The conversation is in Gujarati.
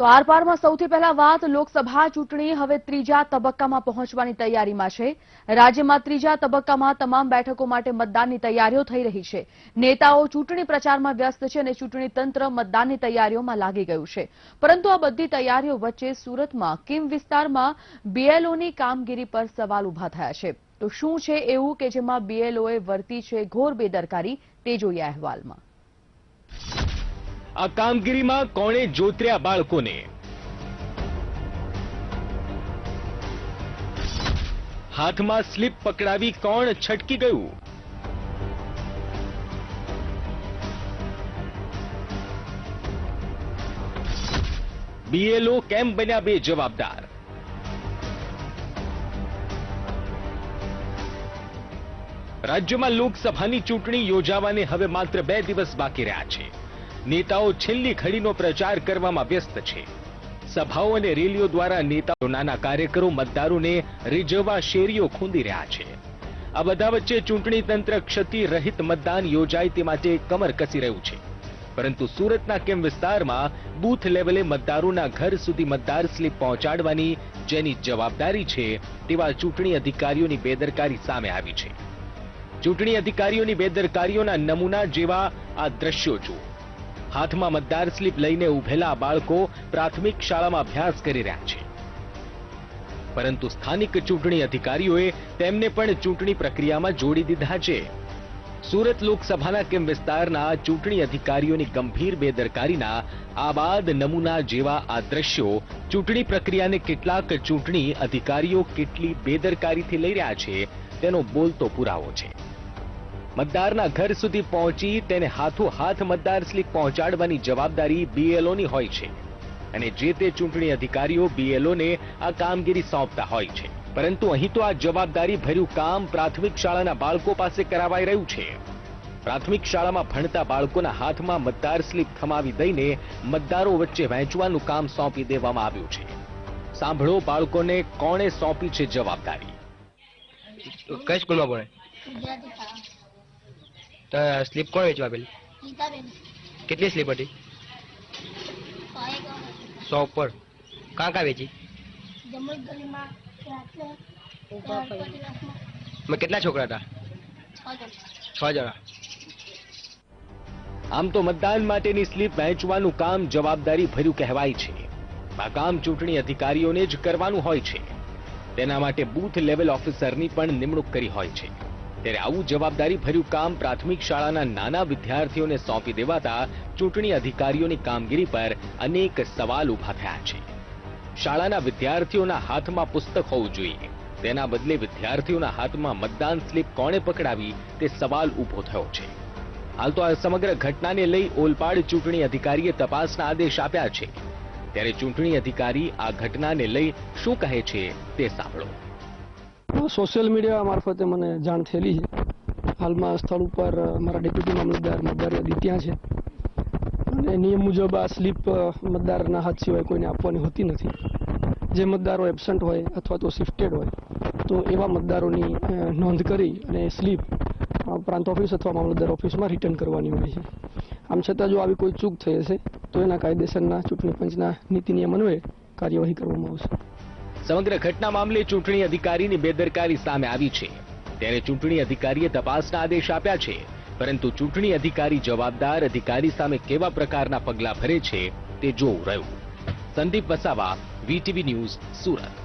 તો આરપારમાં સૌથી પહેલા વાત લોકસભા ચૂંટણી હવે ત્રીજા તબક્કામાં પહોંચવાની તૈયારીમાં છે. રાજ્યમાં ત્રીજા તબક્કામાં તમામ બેઠકો માટે મતદાનની તૈયારીઓ થઈ રહી છે. નેતાઓ ચૂંટણી પ્રચારમાં વ્યસ્ત છે અને ચૂંટણી તંત્ર મતદાનની તૈયારીઓમાં લાગી ગયું છે. પરંતુ આ બધી તૈયારીઓ વચ્ચે સુરતમાં કિમ વિસ્તારમાં બીએલઓની કામગીરી પર સવાલ ઊભા થયા છે. તો શું છે એવું કે જેમાં બીએલઓએ વર્તી છે ઘોર બેદરકારી, તે જોઈએ અહેવાલમાં. આ કામગીરીમાં કોણે જોતર્યા બાળકોને? હાથમાં સ્લીપ પકડાવી કોણ છટકી ગયું? બીએલઓ કેમ બન્યા બે જવાબદાર? રાજ્યમાં લોકસભાની ચૂંટણી યોજાવાને હવે માત્ર બે દિવસ બાકી રહ્યા છે. નેતાઓ છેલ્લી ઘડીનો પ્રચાર કરવામાં વ્યસ્ત છે. સભાઓ અને રેલીઓ દ્વારા નેતાઓ નાના કાર્યકરો, મતદારોને રીઝવવા શેરીઓ ખૂંદી રહ્યા છે. આ બધા વચ્ચે ચૂંટણી તંત્ર ક્ષતિ રહિત મતદાન યોજાય તે માટે કમર કસી રહ્યું છે. પરંતુ સુરતના કેમ વિસ્તારમાં બૂથ લેવલે મતદારોના ઘર સુધી મતદાર સ્લીપ પહોંચાડવાની જેની જવાબદારી છે તેવા ચૂંટણી અધિકારીઓની બેદરકારી સામે આવી છે. ચૂંટણી અધિકારીઓની બેદરકારીઓના નમૂના જેવા આ દ્રશ્યો જુઓ. હાથમાં મતદાર સ્લીપ લઈને ઉભેલા બાળકો પ્રાથમિક શાળામાં અભ્યાસ કરી રહ્યા છે. પરંતુ સ્થાનિક ચૂંટણી અધિકારીઓએ તેમને પણ ચૂંટણી પ્રક્રિયામાં જોડી દીધા છે. સુરત લોકસભાના કેમ વિસ્તારના ચૂંટણી અધિકારીઓની ગંભીર બેદરકારીના આબાદ નમૂના જેવા આ દ્રશ્યો ચૂંટણી પ્રક્રિયાને કેટલાક ચૂંટણી અધિકારીઓ કેટલી બેદરકારીથી લઈ રહ્યા છે તેનો બોલતો પુરાવો છે. મતદારના ઘર સુધી પહોંચી તેને હાથો હાથ મતદાર સ્લીપ પહોંચાડવાની જવાબદારી બીએલઓની હોય છે. અને જે તે ચૂંટણી અધિકારીઓ બીએલઓને આ કામગીરી સોંપતા હોય છે. પરંતુ અહીં તો આ જવાબદારી ભર્યું કામ પ્રાથમિક શાળાના બાળકો પાસે કરાવાઈ રહ્યું છે. પ્રાથમિક શાળામાં ભણતા બાળકોના હાથમાં મતદાર સ્લીપ થમાવી દઈને મતદારો વચ્ચે વહેંચવાનું કામ સોંપી દેવામાં આવ્યું છે. સાંભળો બાળકોને કોણે સોંપી છે જવાબદારી. કઈ સ્કૂલમાં ભણે? તો સ્લીપ કોણ વેચવા આપેલી? કેટલી સ્લીપ હતી? સો ઉપર. કાં કાં વેચી? કેટલા છોકરા હતા? છ છ જણા. આમ તો મતદાન માટેની સ્લીપ વહેંચવાનું કામ જવાબદારી ભર્યું કહેવાય છે. આ કામ ચૂંટણી અધિકારીઓને જ કરવાનું હોય છે. તેના માટે બૂથ લેવલ ઓફિસરની પણ નિમણૂક કરી હોય છે. ત્યારે આવું જવાબદારી ભર્યું કામ પ્રાથમિક શાળાના નાના વિદ્યાર્થીઓને સોંપી દેવાતા ચૂંટણી અધિકારીઓની કામગીરી પર અનેક સવાલ ઊભા થયા છે. શાળાના વિદ્યાર્થીઓના હાથમાં પુસ્તક હોવું જોઈએ. તેના બદલે વિદ્યાર્થીઓના હાથમાં મતદાન સ્લીપ કોણે પકડાવી તે સવાલ ઊભો થયો છે. હાલ તો આ સમગ્ર ઘટનાને લઈ ઓલપાડ ચૂંટણી અધિકારીએ તપાસના આદેશ આપ્યા છે. ત્યારે ચૂંટણી અધિકારી આ ઘટનાને લઈ શું કહે છે તે સાંભળો. સોશિયલ મીડિયા મારફતે મને જાણ થયેલી છે. હાલમાં સ્થળ ઉપર મારા ડેપ્યુટી મામલતદાર મતદાર યાદી ત્યાં છે. અને નિયમ મુજબ આ સ્લીપ મતદારના હાથ સિવાય કોઈને આપવાની હોતી નથી. જે મતદારો એબસન્ટ હોય અથવા તો શિફ્ટેડ હોય, તો એવા મતદારોની નોંધ કરી અને સ્લીપ પ્રાંત ઓફિસ અથવા મામલતદાર ઓફિસમાં રિટર્ન કરવાની હોય છે. આમ છતાં જો આવી કોઈ ચૂક થઈ હશે, તો એના કાયદેસરના, ચૂંટણી પંચના નીતિ નિયમ અન્વયે કાર્યવાહી કરવામાં આવશે. સમગ્ર ઘટના મામલે ચૂંટણી અધિકારીની બેદરકારી સામે આવી છે. ત્યારે ચૂંટણી અધિકારીએ તપાસના આદેશ આપ્યા છે, પરંતુ ચૂંટણી અધિકારી જવાબદાર અધિકારી સામે કેવા પ્રકારના પગલાં ભરે છે તે જોવું રહ્યું. Sandeep Vasava, VTV news, Surat.